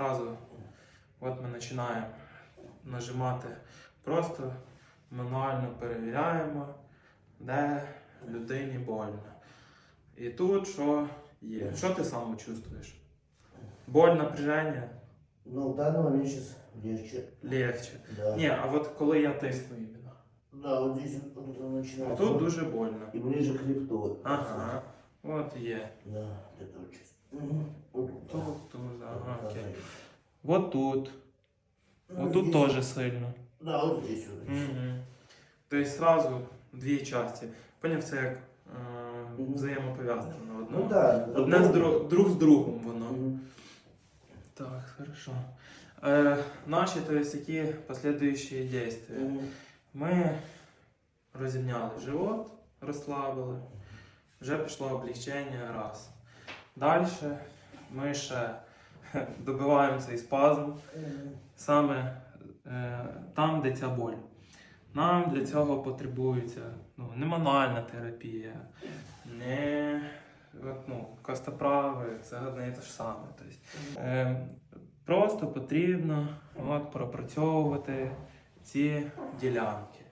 Сразу от ми починаємо нажимати. Просто мануально перевіряємо, де людині больно. І тут що є? Що ти сам чувствуєш? Боль, напряження? Ну, в данный момент сейчас легче. Легче. Да. Ні, а от коли я тисну іменно. Да, вот здесь вот, вот это начинается. Тут дуже больно. И ближе к хребту. Ага. От є. Да, вот это вот часть. Мгм. Вот тут. Тут, тут, ага, окей. да. От тут. Ну, тут здесь- теж сильно. Да, вот здесь вот. Угу. Тобто сразу дві часті. Поняв, це як е, Мгм. взаємопов'язано одно. Ну да. Одне з друг, друг з другом воно. Так, хорошо. Е, наші, то есть, які дії? Мгм. Ми розімняли живот, розслабили, вже пішло облегчення раз. Далі ми ще добиваємо цей спазм саме е, там, де ця боль. Нам для цього потребується ну, не мануальна терапія, не ну, костоправи, це одне і те ж саме. Тобто, е, просто потрібно от, пропрацьовувати ці ділянки.